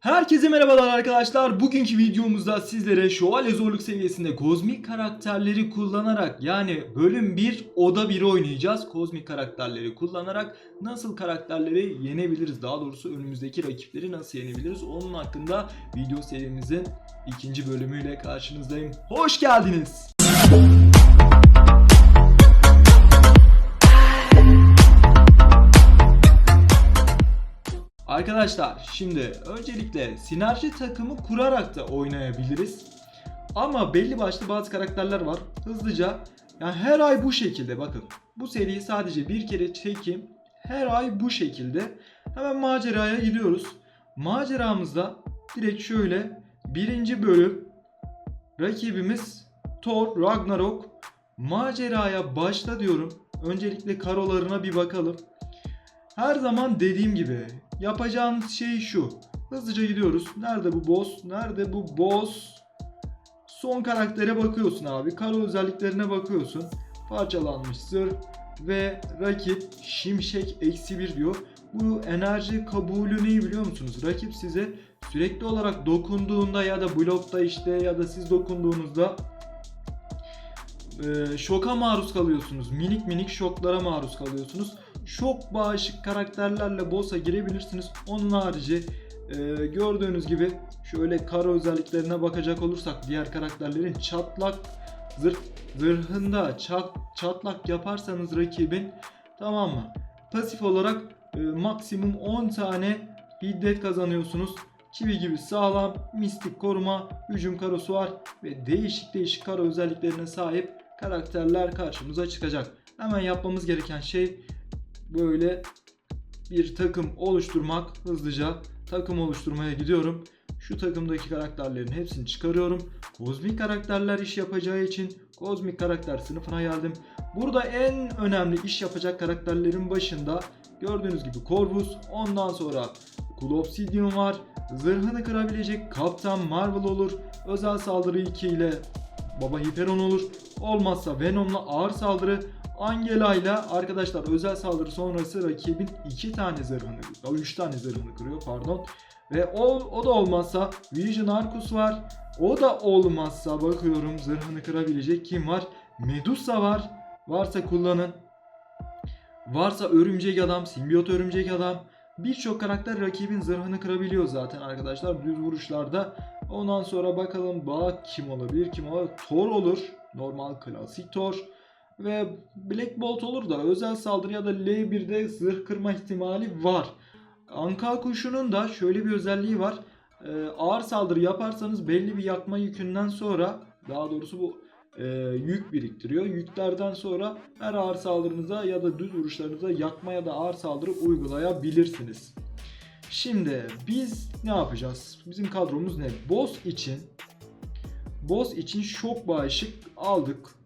Herkese merhabalar arkadaşlar. Bugünkü videomuzda sizlere şövalye zorluk seviyesinde kozmik karakterleri kullanarak yani bölüm 1 oda 1 oynayacağız. Kozmik karakterleri kullanarak nasıl karakterleri yenebiliriz? Daha doğrusu önümüzdeki rakipleri nasıl yenebiliriz? Onun hakkında video serimizin ikinci bölümüyle karşınızdayım. Hoş geldiniz. Arkadaşlar şimdi öncelikle sinerji takımı kurarak da oynayabiliriz. Ama belli başlı bazı karakterler var. Hızlıca yani her ay bu şekilde bakın. Bu seriyi sadece bir kere çekeyim. Her ay bu şekilde. Hemen maceraya gidiyoruz. Maceramızda direkt şöyle birinci bölüm rakibimiz Thor Ragnarok maceraya başla diyorum. Öncelikle karolarına bir bakalım. Her zaman dediğim gibi yapacağımız şey şu. Hızlıca gidiyoruz. Nerede bu boss? Nerede bu boss? Son karaktere bakıyorsun abi. Karo özelliklerine bakıyorsun. Parçalanmış zırh ve rakip şimşek eksi bir diyor. Bu enerji kabulü neyi biliyor musunuz? Rakip size sürekli olarak dokunduğunda ya da blokta işte ya da siz dokunduğunuzda e, şoka maruz kalıyorsunuz. Minik minik şoklara maruz kalıyorsunuz. Şok bağışık karakterlerle boss'a girebilirsiniz. Onun harici e, gördüğünüz gibi şöyle kara özelliklerine bakacak olursak diğer karakterlerin çatlak zırh, zırhında çat, çatlak yaparsanız rakibin tamam mı? Pasif olarak e, maksimum 10 tane hiddet kazanıyorsunuz. Çivi gibi sağlam, mistik koruma, hücum karosu var ve değişik değişik karo özelliklerine sahip karakterler karşımıza çıkacak. Hemen yapmamız gereken şey böyle bir takım oluşturmak. Hızlıca takım oluşturmaya gidiyorum. Şu takımdaki karakterlerin hepsini çıkarıyorum. Kozmik karakterler iş yapacağı için kozmik karakter sınıfına geldim. Burada en önemli iş yapacak karakterlerin başında gördüğünüz gibi Corvus, ondan sonra Cool Obsidian var. Zırhını kırabilecek Kaptan Marvel olur. Özel saldırı 2 ile Baba Hiperon olur. Olmazsa Venom'la ağır saldırı Angela ile arkadaşlar özel saldırı sonrası rakibin 2 tane zırhını, 3 tane zırhını kırıyor pardon. Ve o, o da olmazsa Vision Arcus var. O da olmazsa bakıyorum zırhını kırabilecek kim var? Medusa var. Varsa kullanın. Varsa örümcek adam, simbiyot örümcek adam. Birçok karakter rakibin zırhını kırabiliyor zaten arkadaşlar düz vuruşlarda. Ondan sonra bakalım bak kim olabilir kim olabilir? Thor olur. Normal klasik Thor. Ve Black Bolt olur da özel saldırı ya da L1'de zırh kırma ihtimali var. Anka kuşunun da şöyle bir özelliği var. Ee, ağır saldırı yaparsanız belli bir yakma yükünden sonra daha doğrusu bu e, yük biriktiriyor. Yüklerden sonra her ağır saldırınıza ya da düz vuruşlarınıza yakma ya da ağır saldırı uygulayabilirsiniz. Şimdi biz ne yapacağız? Bizim kadromuz ne? Boss için Boss için şok bağışık aldık.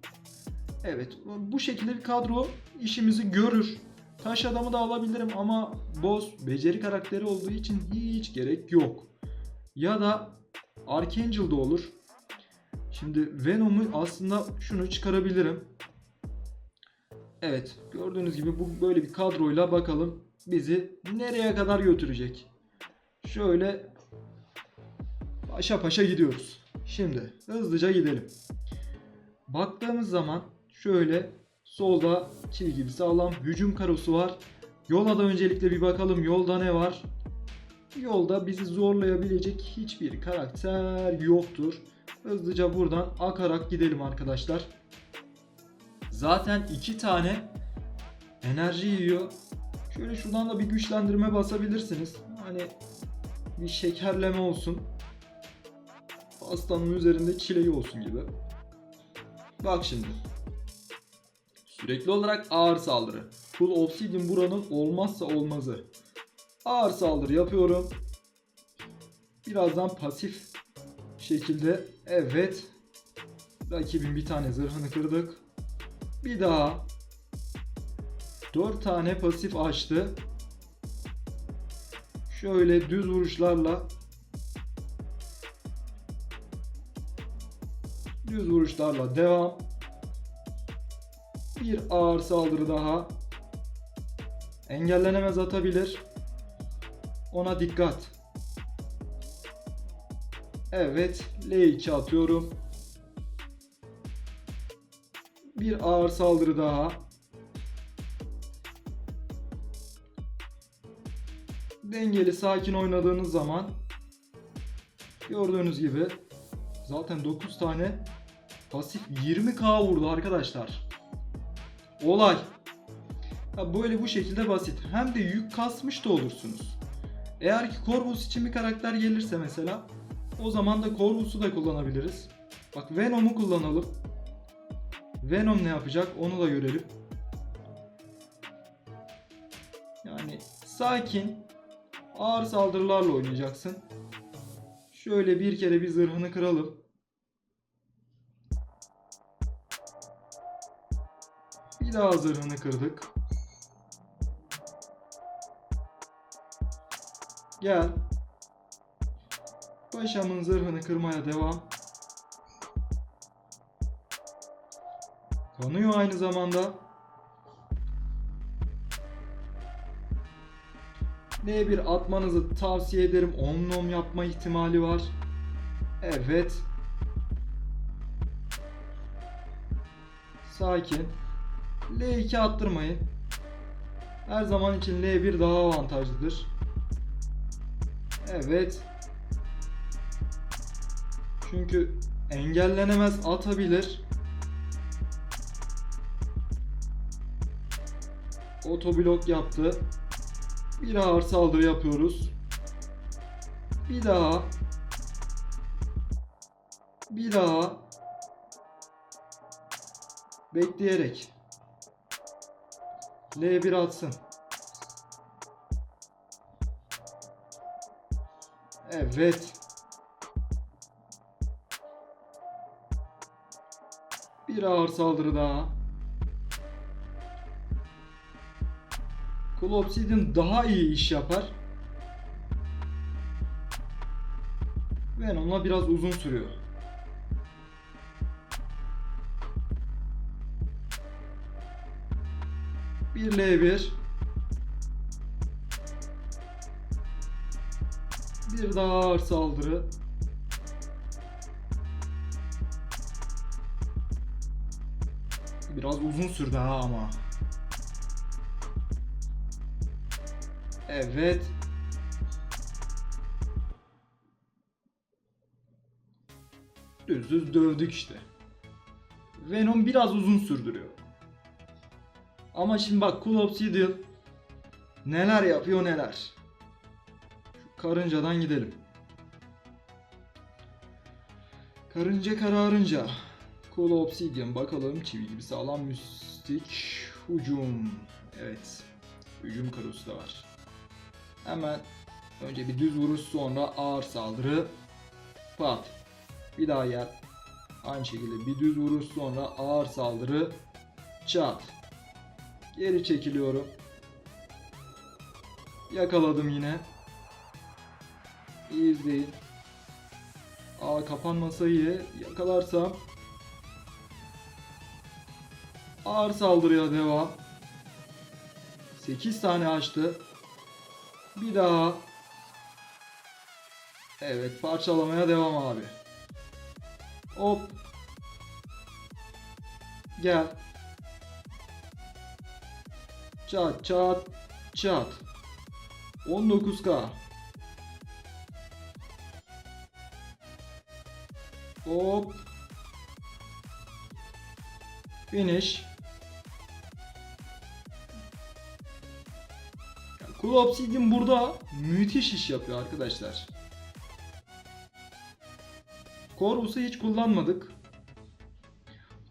Evet bu şekilde bir kadro işimizi görür. Taş adamı da alabilirim ama boss beceri karakteri olduğu için hiç gerek yok. Ya da Archangel da olur. Şimdi Venom'u aslında şunu çıkarabilirim. Evet gördüğünüz gibi bu böyle bir kadroyla bakalım bizi nereye kadar götürecek. Şöyle paşa paşa gidiyoruz. Şimdi hızlıca gidelim. Baktığımız zaman şöyle solda çivi gibi sağlam hücum karosu var. Yola da öncelikle bir bakalım yolda ne var. Yolda bizi zorlayabilecek hiçbir karakter yoktur. Hızlıca buradan akarak gidelim arkadaşlar. Zaten iki tane enerji yiyor. Şöyle şuradan da bir güçlendirme basabilirsiniz. Hani bir şekerleme olsun. Pastanın üzerinde çileği olsun gibi. Bak şimdi. Sürekli olarak ağır saldırı. Full Obsidian buranın olmazsa olmazı. Ağır saldırı yapıyorum. Birazdan pasif şekilde evet rakibin bir tane zırhını kırdık. Bir daha 4 tane pasif açtı. Şöyle düz vuruşlarla düz vuruşlarla devam. Bir ağır saldırı daha. Engellenemez atabilir. Ona dikkat. Evet. L2 atıyorum. Bir ağır saldırı daha. Dengeli sakin oynadığınız zaman gördüğünüz gibi zaten 9 tane pasif 20k vurdu arkadaşlar. Olay. Ya böyle bu şekilde basit. Hem de yük kasmış da olursunuz. Eğer ki Corvus için bir karakter gelirse mesela o zaman da Corvus'u da kullanabiliriz. Bak Venom'u kullanalım. Venom ne yapacak onu da görelim. Yani sakin ağır saldırılarla oynayacaksın. Şöyle bir kere bir zırhını kıralım. Daha zırhını kırdık. Gel. Paşamın zırhını kırmaya devam. Kanıyor aynı zamanda. N1 atmanızı tavsiye ederim. Omnom yapma ihtimali var. Evet. Sakin. L2 attırmayın. Her zaman için L1 daha avantajlıdır. Evet. Çünkü engellenemez atabilir. Otoblok yaptı. Bir ağır saldırı yapıyoruz. Bir daha. Bir daha. Bekleyerek. L1 atsın. Evet. Bir ağır saldırı daha. Obsidian daha iyi iş yapar. Venom'la biraz uzun sürüyor. Bir L1 Bir daha ağır saldırı. Biraz uzun sürdü ha ama. Evet. Düz düz dövdük işte. Venom biraz uzun sürdürüyor. Ama şimdi bak Cool Obsidian neler yapıyor neler. Şu karıncadan gidelim. Karınca kararınca. Cool Obsidian bakalım çivi gibi sağlam mistik hücum. Evet. Hücum karosu da var. Hemen önce bir düz vuruş sonra ağır saldırı. Pat. Bir daha gel. Aynı şekilde bir düz vuruş sonra ağır saldırı. Çat. Geri çekiliyorum. Yakaladım yine. İyi izleyin. Aa kapanmasa. Yakalarsam. Ağır saldırıya devam. 8 tane açtı. Bir daha. Evet parçalamaya devam abi. Hop. Gel. Çat çat çat. 19k. Hop. Finish. Cool Obsidian burada müthiş iş yapıyor arkadaşlar. Corvus'u hiç kullanmadık.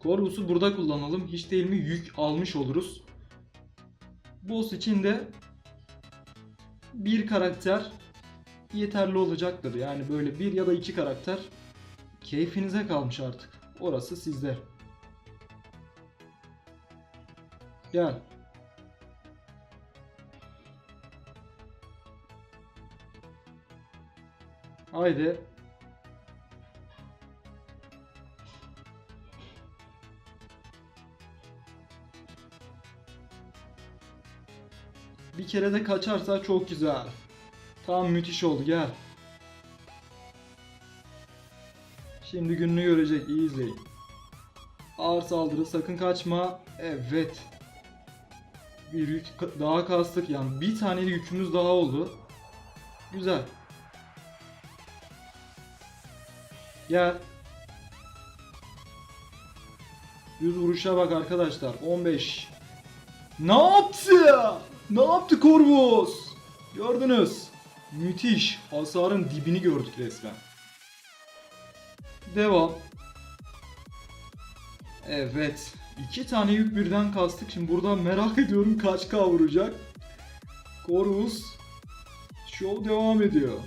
Corvus'u burada kullanalım. Hiç değil mi yük almış oluruz. Boss için de bir karakter yeterli olacaktır. Yani böyle bir ya da iki karakter keyfinize kalmış artık. Orası sizde. Gel. Haydi. Kere de kaçarsa çok güzel. Tamam müthiş oldu gel. Şimdi gününü görecek. İyi izleyin. Ağır saldırı sakın kaçma. Evet. Bir yük daha kastık. Yani bir tane yükümüz daha oldu. Güzel. Gel. Düz vuruşa bak arkadaşlar. 15. Ne yaptı? Ne yaptı Corvus? Gördünüz. Müthiş. Hasarın dibini gördük resmen. Devam. Evet. iki tane yük birden kastık. Şimdi buradan merak ediyorum kaç K vuracak. Corvus. Show devam ediyor.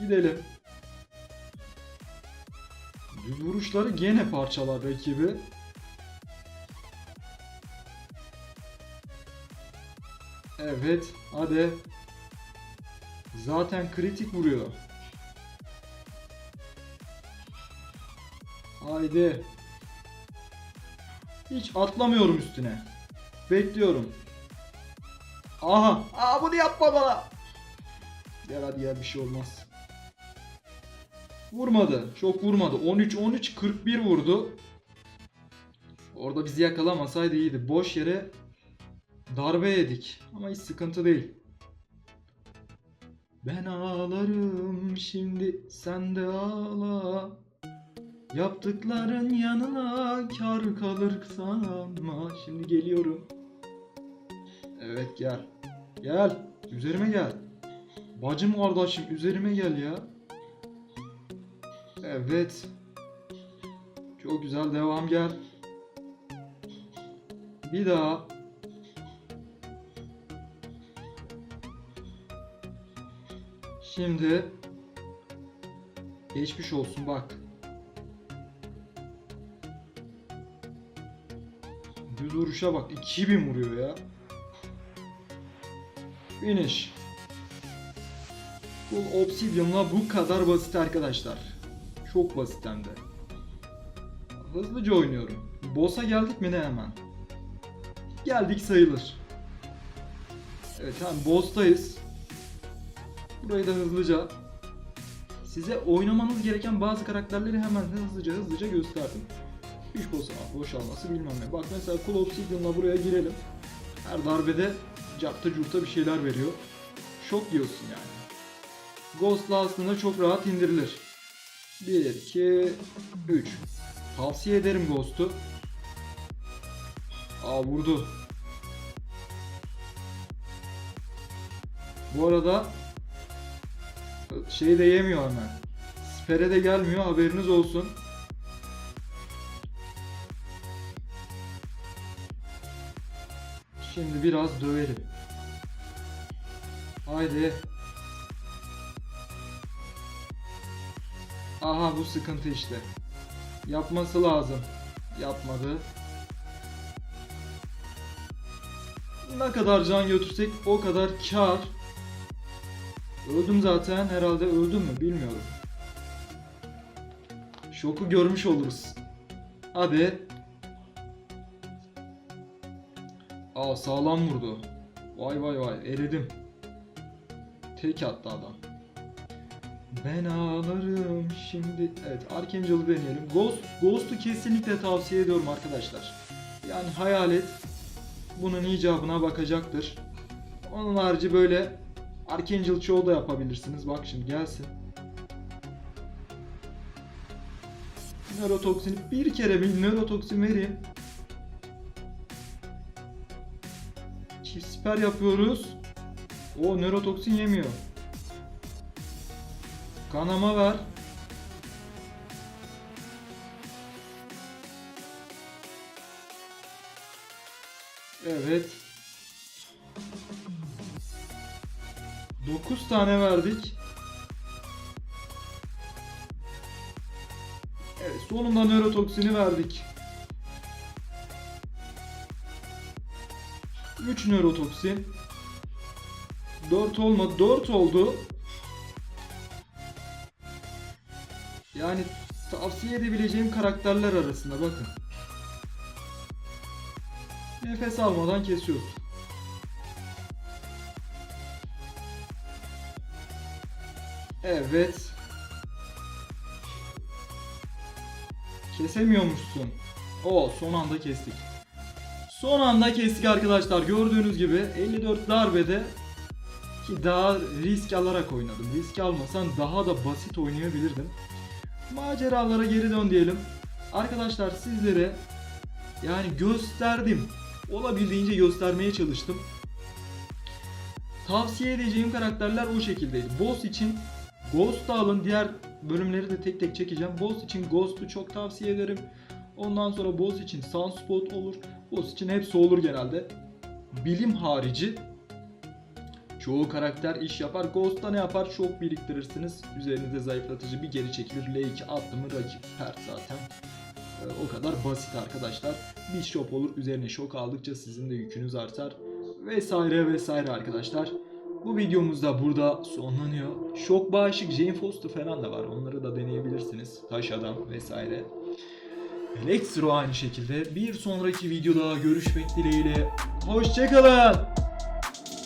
Gidelim. Vuruşları gene parçalar rakibi. Evet, hadi. Zaten kritik vuruyor. Haydi. Hiç atlamıyorum üstüne. Bekliyorum. Aha. Aa bunu yapma bana. Gel hadi ya bir şey olmaz. Vurmadı. Çok vurmadı. 13 13 41 vurdu. Orada bizi yakalamasaydı iyiydi. Boş yere darbe yedik. Ama hiç sıkıntı değil. Ben ağlarım şimdi sen de ağla. Yaptıkların yanına kar kalır sanma. Şimdi geliyorum. Evet gel. Gel. Üzerime gel. Bacım kardeşim üzerime gel ya. Evet. Çok güzel devam gel. Bir daha. Şimdi geçmiş olsun bak. Düz vuruşa bak 2000 vuruyor ya. Finish. Bu Obsidian'la bu kadar basit arkadaşlar. Çok basit hem de. Hızlıca oynuyorum. Boss'a geldik mi ne hemen? Geldik sayılır. Evet tamam boss'tayız. Burayı da hızlıca size oynamanız gereken bazı karakterleri hemen hızlıca hızlıca gösterdim. Güç boss boşalması bilmem ne. Bak mesela Cool Obsidian'la buraya girelim. Her darbede carta curta bir şeyler veriyor. Şok yiyorsun yani. Ghost'la aslında çok rahat indirilir. 1, 2, 3. Tavsiye ederim Ghost'u. Aa vurdu. Bu arada şey de yemiyor hemen. Spere de gelmiyor haberiniz olsun. Şimdi biraz dövelim. Haydi. Aha bu sıkıntı işte. Yapması lazım. Yapmadı. Ne kadar can götürsek o kadar kar. Öldüm zaten. Herhalde öldüm mü bilmiyorum. Şoku görmüş oluruz. Hadi. Aa sağlam vurdu. Vay vay vay eridim. Tek attı adam. Ben ağlarım şimdi. Evet Archangel'ı deneyelim. Ghost, Ghost'u kesinlikle tavsiye ediyorum arkadaşlar. Yani hayalet bunun icabına bakacaktır. Onun harici böyle Archangel Show da yapabilirsiniz. Bak şimdi gelsin. Nörotoksin bir kere bir nörotoksin vereyim. Çift siper yapıyoruz. O nörotoksin yemiyor. Kanama ver. Evet. 9 tane verdik. Evet, sonunda nörotoksini verdik. 3 nörotoksin. 4 olmadı. 4 oldu. Yani tavsiye edebileceğim karakterler arasında bakın. Nefes almadan kesiyoruz. Evet. Kesemiyormuşsun. O son anda kestik. Son anda kestik arkadaşlar. Gördüğünüz gibi 54 darbede ki daha risk alarak oynadım. Risk almasan daha da basit oynayabilirdim. Maceralara geri dön diyelim. Arkadaşlar sizlere yani gösterdim. Olabildiğince göstermeye çalıştım. Tavsiye edeceğim karakterler o şekildeydi. Boss için Ghost'u alın. Diğer bölümleri de tek tek çekeceğim. Boss için Ghost'u çok tavsiye ederim. Ondan sonra boss için Sunspot olur. Boss için hepsi olur genelde. Bilim harici çoğu karakter iş yapar. Ghost'ta ne yapar? Şok biriktirirsiniz. Üzerinize zayıflatıcı bir geri çekilir. L2 attı mı rakip pert zaten. Ee, o kadar basit arkadaşlar. Bir şok olur. Üzerine şok aldıkça sizin de yükünüz artar. Vesaire vesaire arkadaşlar. Bu videomuz da burada sonlanıyor. Şok bağışık Jane Foster falan da var. Onları da deneyebilirsiniz. Taş adam vesaire. Elektro aynı şekilde. Bir sonraki videoda görüşmek dileğiyle. Hoşçakalın.